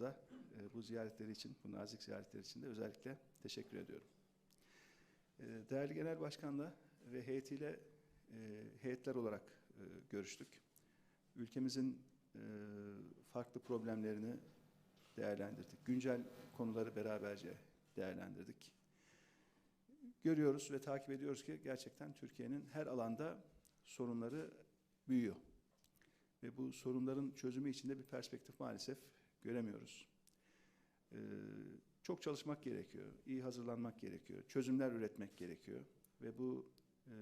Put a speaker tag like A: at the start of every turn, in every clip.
A: da e, bu ziyaretleri için, bu nazik ziyaretleri için de özellikle teşekkür ediyorum. E, Değerli Genel Başkan'la ve heyetiyle e, heyetler olarak e, görüştük. Ülkemizin e, farklı problemlerini değerlendirdik. Güncel konuları beraberce değerlendirdik. Görüyoruz ve takip ediyoruz ki gerçekten Türkiye'nin her alanda sorunları büyüyor. Ve bu sorunların çözümü içinde bir perspektif maalesef göremiyoruz. Ee, çok çalışmak gerekiyor, iyi hazırlanmak gerekiyor, çözümler üretmek gerekiyor. Ve bu e,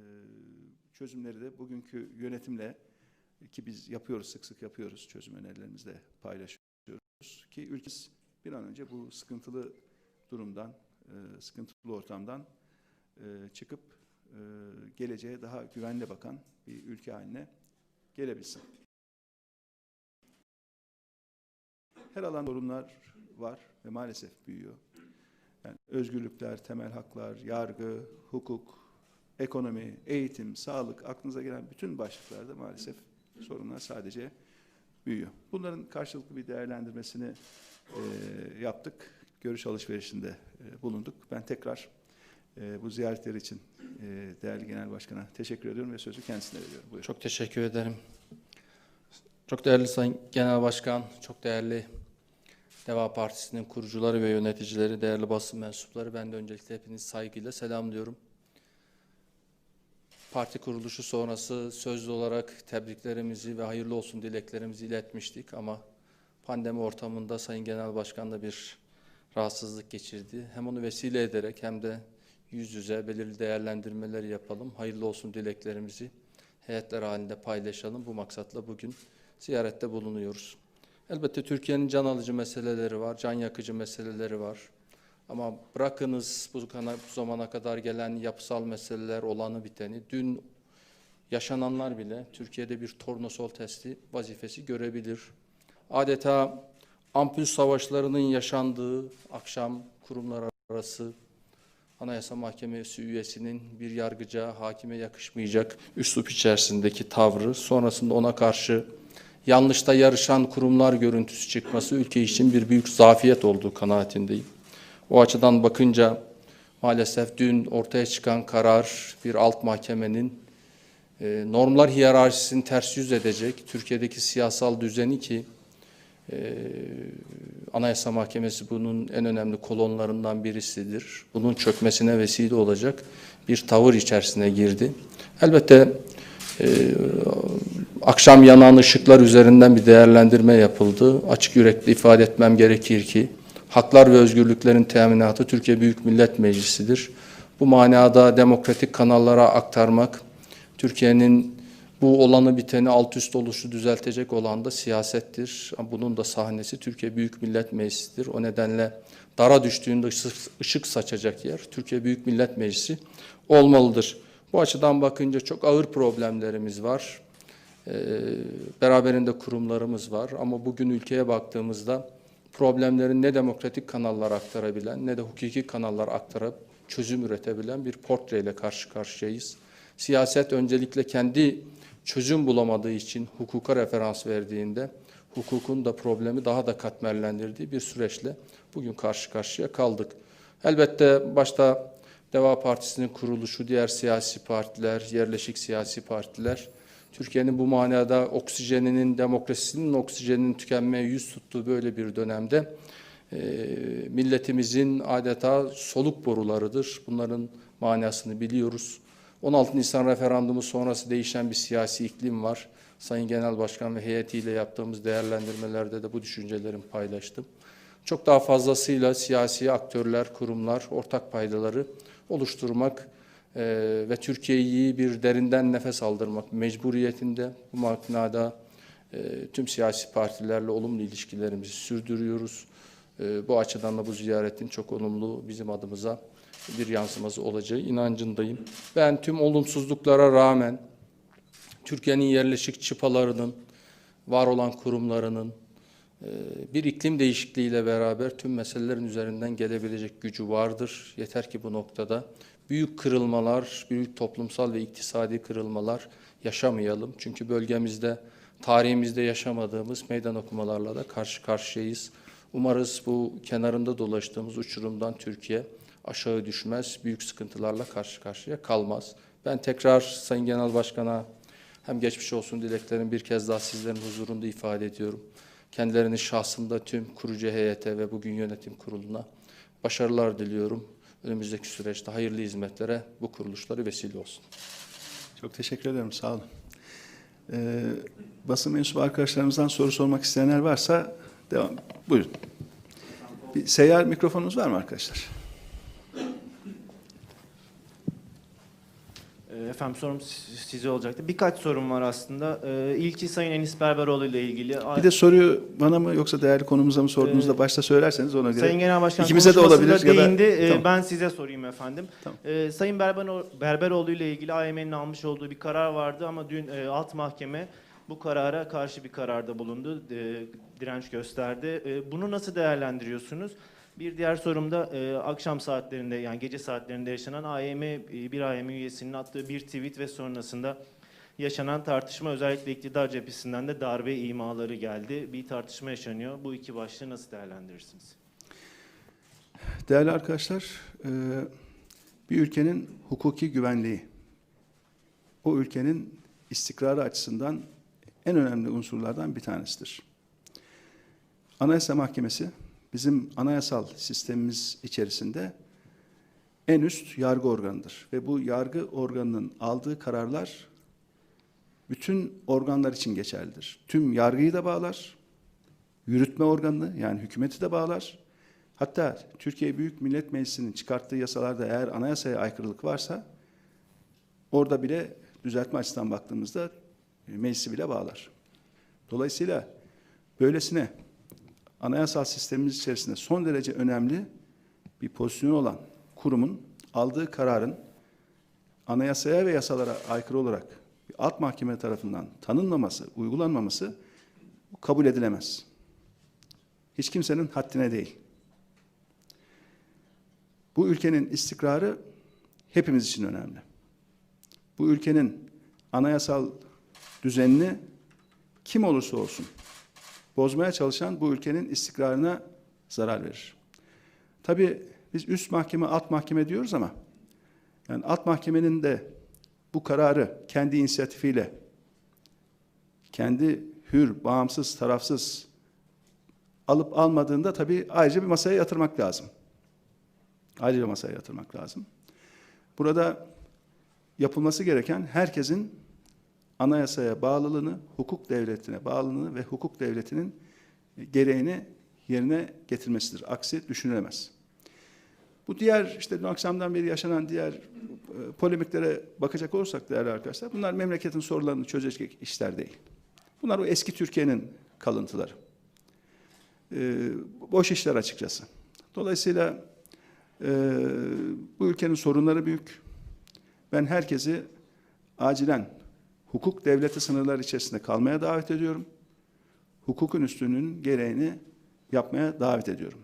A: çözümleri de bugünkü yönetimle ki biz yapıyoruz, sık sık yapıyoruz, çözüm önerilerimizi de paylaşıyoruz. Ki ülkemiz bir an önce bu sıkıntılı durumdan, e, sıkıntılı ortamdan e, çıkıp e, geleceğe daha güvenle bakan bir ülke haline gelebilsin. Her alan sorunlar var ve maalesef büyüyor. Yani özgürlükler, temel haklar, yargı, hukuk, ekonomi, eğitim, sağlık, aklınıza gelen bütün başlıklarda maalesef sorunlar sadece büyüyor. Bunların karşılıklı bir değerlendirmesini e, yaptık. Görüş alışverişinde e, bulunduk. Ben tekrar e, bu ziyaretler için e, değerli Genel Başkan'a teşekkür ediyorum ve sözü kendisine veriyorum. Buyurun.
B: Çok teşekkür ederim. Çok değerli Sayın Genel Başkan, çok değerli Deva Partisi'nin kurucuları ve yöneticileri, değerli basın mensupları, ben de öncelikle hepinizi saygıyla selamlıyorum. Parti kuruluşu sonrası sözlü olarak tebriklerimizi ve hayırlı olsun dileklerimizi iletmiştik ama pandemi ortamında Sayın Genel Başkan da bir rahatsızlık geçirdi. Hem onu vesile ederek hem de yüz yüze belirli değerlendirmeler yapalım. Hayırlı olsun dileklerimizi heyetler halinde paylaşalım. Bu maksatla bugün ziyarette bulunuyoruz. Elbette Türkiye'nin can alıcı meseleleri var, can yakıcı meseleleri var. Ama bırakınız bu, zamana kadar gelen yapısal meseleler, olanı biteni, dün yaşananlar bile Türkiye'de bir tornosol testi vazifesi görebilir. Adeta ampul savaşlarının yaşandığı akşam kurumlar arası Anayasa Mahkemesi üyesinin bir yargıca, hakime yakışmayacak üslup içerisindeki tavrı, sonrasında ona karşı yanlışta yarışan kurumlar görüntüsü çıkması ülke için bir büyük zafiyet olduğu kanaatindeyim. O açıdan bakınca maalesef dün ortaya çıkan karar bir alt mahkemenin e, normlar hiyerarşisini ters yüz edecek Türkiye'deki siyasal düzeni ki e, Anayasa Mahkemesi bunun en önemli kolonlarından birisidir. Bunun çökmesine vesile olacak bir tavır içerisine girdi. Elbette e, akşam yanan ışıklar üzerinden bir değerlendirme yapıldı. Açık yürekli ifade etmem gerekir ki haklar ve özgürlüklerin teminatı Türkiye Büyük Millet Meclisi'dir. Bu manada demokratik kanallara aktarmak, Türkiye'nin bu olanı biteni alt üst oluşu düzeltecek olan da siyasettir. Bunun da sahnesi Türkiye Büyük Millet Meclisi'dir. O nedenle dara düştüğünde ışık, saçacak yer Türkiye Büyük Millet Meclisi olmalıdır. Bu açıdan bakınca çok ağır problemlerimiz var. Ee, beraberinde kurumlarımız var ama bugün ülkeye baktığımızda problemlerin ne demokratik kanallar aktarabilen ne de hukuki kanallar aktarıp çözüm üretebilen bir portreyle karşı karşıyayız. Siyaset öncelikle kendi çözüm bulamadığı için hukuka referans verdiğinde hukukun da problemi daha da katmerlendirdiği bir süreçle bugün karşı karşıya kaldık. Elbette başta Deva Partisi'nin kuruluşu, diğer siyasi partiler, yerleşik siyasi partiler Türkiye'nin bu manada oksijeninin, demokrasisinin oksijeninin tükenmeye yüz tuttuğu böyle bir dönemde milletimizin adeta soluk borularıdır. Bunların manasını biliyoruz. 16 Nisan referandumu sonrası değişen bir siyasi iklim var. Sayın Genel Başkan ve heyetiyle yaptığımız değerlendirmelerde de bu düşüncelerimi paylaştım. Çok daha fazlasıyla siyasi aktörler, kurumlar ortak paydaları oluşturmak e, ve Türkiye'yi bir derinden nefes aldırmak mecburiyetinde. Bu manada e, tüm siyasi partilerle olumlu ilişkilerimizi sürdürüyoruz. E, bu açıdan da bu ziyaretin çok olumlu bizim adımıza bir yansıması olacağı inancındayım. Ben tüm olumsuzluklara rağmen Türkiye'nin yerleşik çıpalarının, var olan kurumlarının e, bir iklim değişikliğiyle beraber tüm meselelerin üzerinden gelebilecek gücü vardır. Yeter ki bu noktada büyük kırılmalar, büyük toplumsal ve iktisadi kırılmalar yaşamayalım. Çünkü bölgemizde, tarihimizde yaşamadığımız meydan okumalarla da karşı karşıyayız. Umarız bu kenarında dolaştığımız uçurumdan Türkiye aşağı düşmez, büyük sıkıntılarla karşı karşıya kalmaz. Ben tekrar Sayın Genel Başkan'a hem geçmiş olsun dileklerimi bir kez daha sizlerin huzurunda ifade ediyorum. Kendilerinin şahsında tüm kurucu heyete ve bugün yönetim kuruluna başarılar diliyorum. Önümüzdeki süreçte hayırlı hizmetlere bu kuruluşları vesile olsun.
A: Çok teşekkür ederim. Sağ olun. Ee, basın mensubu arkadaşlarımızdan soru sormak isteyenler varsa devam. Buyurun. Bir seyyar mikrofonunuz var mı arkadaşlar?
C: Efendim sorum si- size olacaktı. Birkaç sorum var aslında. Ee, İlki Sayın Enis Berberoğlu ile ilgili.
A: Bir de soruyu bana mı yoksa değerli konumuza mı sorduğunuzda
C: Ee,
A: başta söylerseniz ona göre.
C: Sayın Genel Başkan
A: İkimize de olabilir ya da-
C: değindi. Ee,
A: Tamam.
C: Ben size sorayım efendim.
A: Tamam.
C: Ee, Sayın Berbero- Berberoğlu ile ilgili AYM'nin almış olduğu bir karar vardı ama dün e, alt mahkeme bu karara karşı bir kararda bulundu. e, direnç gösterdi. E, bunu nasıl değerlendiriyorsunuz? Bir diğer sorum da e, akşam saatlerinde yani gece saatlerinde yaşanan AYM e, bir AYM üyesinin attığı bir tweet ve sonrasında yaşanan tartışma özellikle iktidar cephesinden de darbe imaları geldi. Bir tartışma yaşanıyor. Bu iki başlığı nasıl değerlendirirsiniz?
A: Değerli arkadaşlar, e, bir ülkenin hukuki güvenliği, o ülkenin istikrarı açısından en önemli unsurlardan bir tanesidir. Anayasa Mahkemesi bizim anayasal sistemimiz içerisinde en üst yargı organıdır ve bu yargı organının aldığı kararlar bütün organlar için geçerlidir. Tüm yargıyı da bağlar, yürütme organını yani hükümeti de bağlar, Hatta Türkiye Büyük Millet Meclisi'nin çıkarttığı yasalarda eğer anayasaya aykırılık varsa orada bile düzeltme açısından baktığımızda meclisi bile bağlar. Dolayısıyla böylesine anayasal sistemimiz içerisinde son derece önemli bir pozisyonu olan kurumun aldığı kararın anayasaya ve yasalara aykırı olarak bir alt mahkeme tarafından tanınmaması, uygulanmaması kabul edilemez. Hiç kimsenin haddine değil. Bu ülkenin istikrarı hepimiz için önemli. Bu ülkenin anayasal düzenini kim olursa olsun bozmaya çalışan bu ülkenin istikrarına zarar verir. Tabii biz üst mahkeme, alt mahkeme diyoruz ama yani alt mahkemenin de bu kararı kendi inisiyatifiyle kendi hür, bağımsız, tarafsız alıp almadığında tabii ayrıca bir masaya yatırmak lazım. Ayrıca masaya yatırmak lazım. Burada yapılması gereken herkesin anayasaya bağlılığını, hukuk devletine bağlılığını ve hukuk devletinin gereğini yerine getirmesidir. Aksi düşünülemez. Bu diğer işte dün akşamdan beri yaşanan diğer e, polemiklere bakacak olursak değerli arkadaşlar bunlar memleketin sorularını çözecek işler değil. Bunlar o eski Türkiye'nin kalıntıları. E, boş işler açıkçası. Dolayısıyla ee, bu ülkenin sorunları büyük. Ben herkesi acilen hukuk devleti sınırları içerisinde kalmaya davet ediyorum. Hukukun üstünlüğünün gereğini yapmaya davet ediyorum.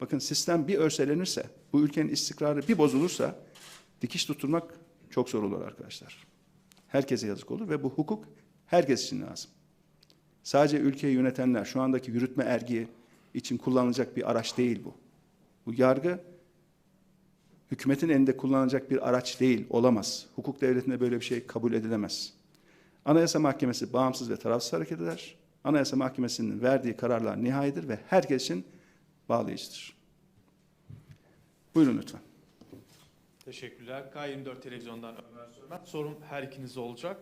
A: Bakın sistem bir örselenirse, bu ülkenin istikrarı bir bozulursa dikiş tutturmak çok zor olur arkadaşlar. Herkese yazık olur ve bu hukuk herkes için lazım. Sadece ülkeyi yönetenler, şu andaki yürütme ergi için kullanılacak bir araç değil bu. Bu yargı hükümetin elinde kullanılacak bir araç değil, olamaz. Hukuk devletinde böyle bir şey kabul edilemez. Anayasa Mahkemesi bağımsız ve tarafsız hareket eder. Anayasa Mahkemesi'nin verdiği kararlar nihaidir ve herkes için bağlayıcıdır. Buyurun lütfen.
D: Teşekkürler. K24 Televizyon'dan Ömer Sörmen. Sorum her ikinize olacak.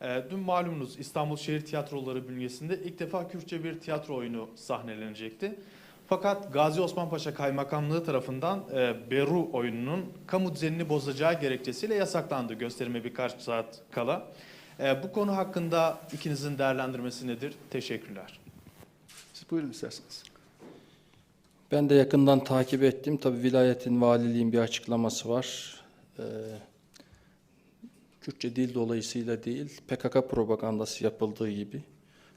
D: Ee, dün malumunuz İstanbul Şehir Tiyatroları bünyesinde ilk defa Kürtçe bir tiyatro oyunu sahnelenecekti. Fakat Gazi Osman Paşa Kaymakamlığı tarafından e, Beru oyununun kamu düzenini bozacağı gerekçesiyle yasaklandı gösterime birkaç saat kala. E, bu konu hakkında ikinizin değerlendirmesi nedir? Teşekkürler.
A: Siz buyurun isterseniz.
B: Ben de yakından takip ettim. Tabii vilayetin valiliğin bir açıklaması var. Ee, Kürtçe dil dolayısıyla değil, PKK propagandası yapıldığı gibi.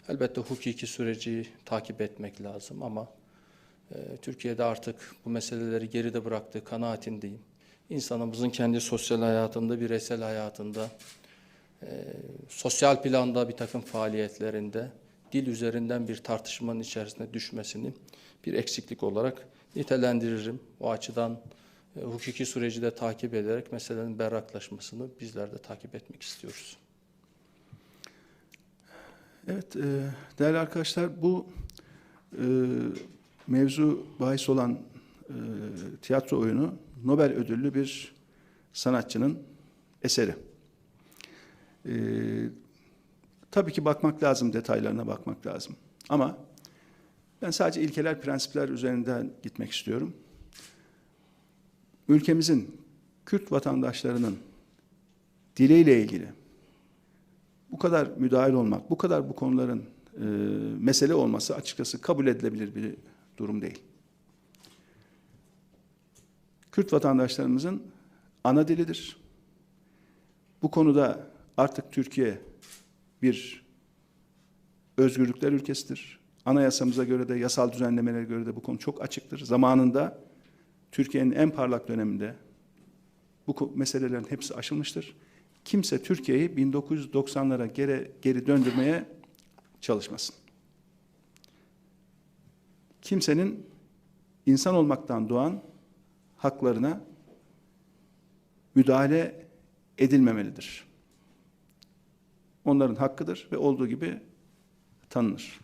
B: Elbette hukuki süreci takip etmek lazım ama e, Türkiye'de artık bu meseleleri geride bıraktığı kanaatindeyim. İnsanımızın kendi sosyal hayatında, bireysel hayatında, e, sosyal planda bir takım faaliyetlerinde dil üzerinden bir tartışmanın içerisine düşmesini bir eksiklik olarak nitelendiririm. O açıdan e, hukuki süreci de takip ederek meselenin berraklaşmasını bizler de takip etmek istiyoruz.
A: Evet, e, değerli arkadaşlar bu e, mevzu bahis olan e, tiyatro oyunu Nobel ödüllü bir sanatçının eseri. E, tabii ki bakmak lazım, detaylarına bakmak lazım. Ama ben sadece ilkeler, prensipler üzerinden gitmek istiyorum. Ülkemizin Kürt vatandaşlarının diliyle ilgili bu kadar müdahil olmak, bu kadar bu konuların e, mesele olması açıkçası kabul edilebilir bir durum değil. Kürt vatandaşlarımızın ana dilidir. Bu konuda artık Türkiye bir özgürlükler ülkesidir. Anayasamıza göre de, yasal düzenlemelere göre de bu konu çok açıktır. Zamanında Türkiye'nin en parlak döneminde bu meselelerin hepsi aşılmıştır kimse Türkiye'yi 1990'lara geri, geri döndürmeye çalışmasın. Kimsenin insan olmaktan doğan haklarına müdahale edilmemelidir. Onların hakkıdır ve olduğu gibi tanınır.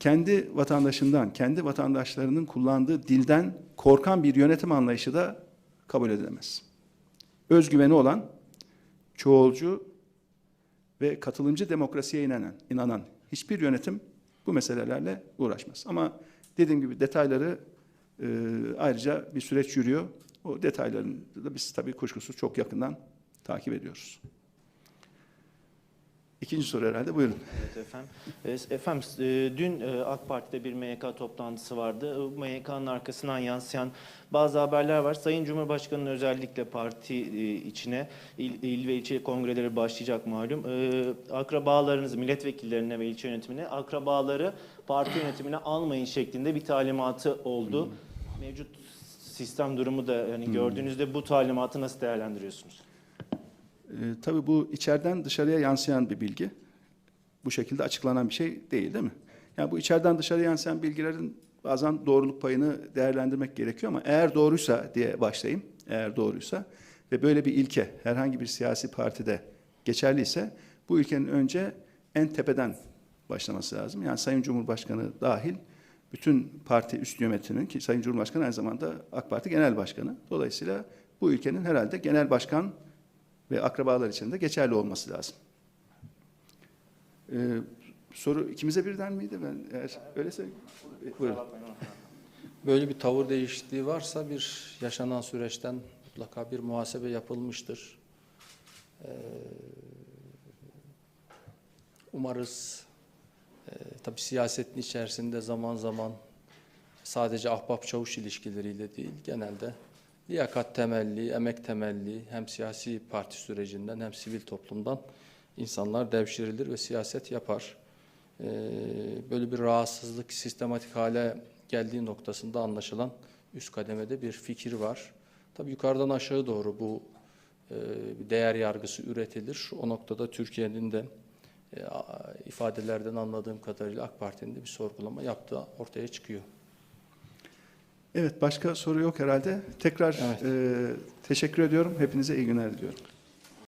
A: Kendi vatandaşından, kendi vatandaşlarının kullandığı dilden korkan bir yönetim anlayışı da kabul edilemez. Özgüveni olan çoğulcu ve katılımcı demokrasiye inanan, inanan hiçbir yönetim bu meselelerle uğraşmaz. Ama dediğim gibi detayları e, ayrıca bir süreç yürüyor. O detaylarını da biz tabii kuşkusuz çok yakından takip ediyoruz. İkinci soru herhalde buyurun.
C: Evet efendim. Efendim e, dün e, AK Parti'de bir MYK toplantısı vardı. MYK'nın arkasından yansıyan bazı haberler var. Sayın Cumhurbaşkanı'nın özellikle parti e, içine il, il ve ilçe kongreleri başlayacak malum. Akrabalarınız, milletvekillerine ve ilçe yönetimine akrabaları parti yönetimine almayın şeklinde bir talimatı oldu. Mevcut sistem durumu da yani gördüğünüzde bu talimatı nasıl değerlendiriyorsunuz?
A: E, tabii bu içeriden dışarıya yansıyan bir bilgi. Bu şekilde açıklanan bir şey değil değil mi? Yani bu içeriden dışarıya yansıyan bilgilerin bazen doğruluk payını değerlendirmek gerekiyor ama eğer doğruysa diye başlayayım. Eğer doğruysa ve böyle bir ilke herhangi bir siyasi partide geçerliyse bu ülkenin önce en tepeden başlaması lazım. Yani Sayın Cumhurbaşkanı dahil bütün parti üst yönetiminin ki Sayın Cumhurbaşkanı aynı zamanda AK Parti Genel Başkanı. Dolayısıyla bu ülkenin herhalde genel başkan ve akrabalar için de geçerli olması lazım. Ee, soru ikimize birden miydi ben? Eğer öyleyse buyurun.
B: Böyle bir tavır değişikliği varsa bir yaşanan süreçten mutlaka bir muhasebe yapılmıştır. Ee, umarız e, tabii siyasetin içerisinde zaman zaman sadece ahbap çavuş ilişkileriyle değil genelde liyakat temelli, emek temelli hem siyasi parti sürecinden hem sivil toplumdan insanlar devşirilir ve siyaset yapar. Ee, böyle bir rahatsızlık sistematik hale geldiği noktasında anlaşılan üst kademede bir fikir var. Tabii yukarıdan aşağı doğru bu e, değer yargısı üretilir. O noktada Türkiye'nin de e, ifadelerden anladığım kadarıyla AK Parti'nin de bir sorgulama yaptığı ortaya çıkıyor.
A: Evet başka soru yok herhalde. Tekrar
B: Evet.
A: e, teşekkür ediyorum. Hepinize iyi günler diliyorum.